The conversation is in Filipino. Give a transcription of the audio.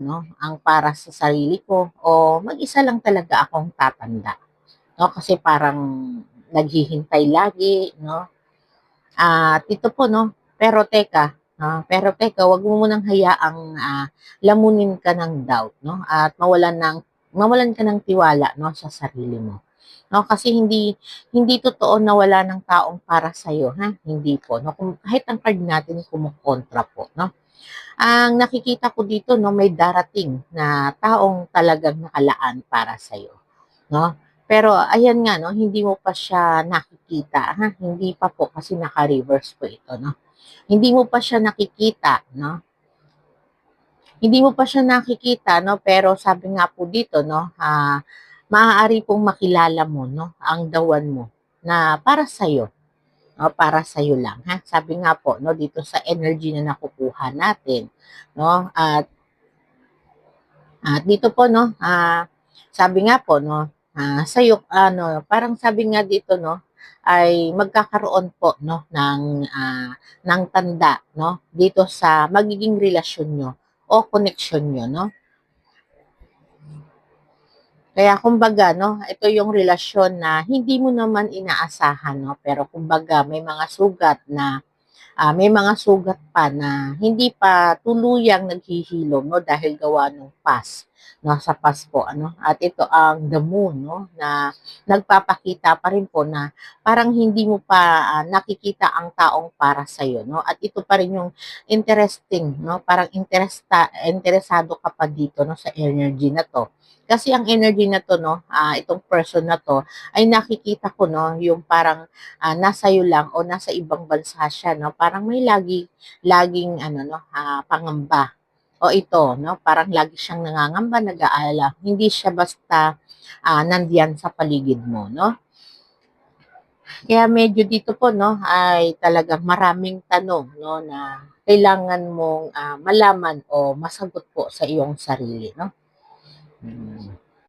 no, ang para sa sarili ko o mag-isa lang talaga akong tatanda. No, kasi parang naghihintay lagi, no? At ito po, no, pero teka, ah, pero teka, wag mo munang hayaang ah, lamunin ka ng doubt, no? At mawalan ng mawalan ka ng tiwala, no, sa sarili mo. No, kasi hindi hindi totoo na wala ng taong para sa iyo, ha? Hindi po, no? Kung kahit ang card natin kumukontra po, no? Ang nakikita ko dito, no, may darating na taong talagang nakalaan para sa iyo, no? Pero ayan nga, no, hindi mo pa siya nakikita, ha? Hindi pa po kasi naka-reverse po ito, no? Hindi mo pa siya nakikita, no? Hindi mo pa siya nakikita, no? Pero sabi nga po dito, no, ah, maaari pong makilala mo, no, ang dawan mo na para sa iyo, no, para sa iyo lang, ha? Sabi nga po, no, dito sa energy na nakukuha natin, no? At at dito po, no, ah, sabi nga po, no, ah, sa iyo, ano, parang sabi nga dito, no, ay magkakaroon po, no, ng ah, ng tanda, no, dito sa magiging relasyon nyo o connection nyo, no? Kaya kumbaga, no, ito yung relasyon na hindi mo naman inaasahan, no, pero kumbaga may mga sugat na ah, may mga sugat pa na hindi pa tuluyang naghihilom, no, dahil gawa ng past, no, sa past po, ano, at ito ang the moon, no, na nagpapakita pa rin po na parang hindi mo pa ah, nakikita ang taong para sa iyo, no, at ito pa rin yung interesting, no, parang interesta, interesado ka pa dito, no, sa energy na to. Kasi ang energy na to, no, ah, itong person na to, ay nakikita ko, no, yung parang ah, nasa iyo lang o nasa ibang bansa siya, no? Parang may lagi laging ano no, ah, pangamba. O ito, no? Parang lagi siyang nangangamba, nag-aalala. Hindi siya basta ah, nandiyan sa paligid mo, no? Kaya medyo dito po, no, ay talagang maraming tanong, no, na kailangan mong ah, malaman o masagot po sa iyong sarili, no? Hmm.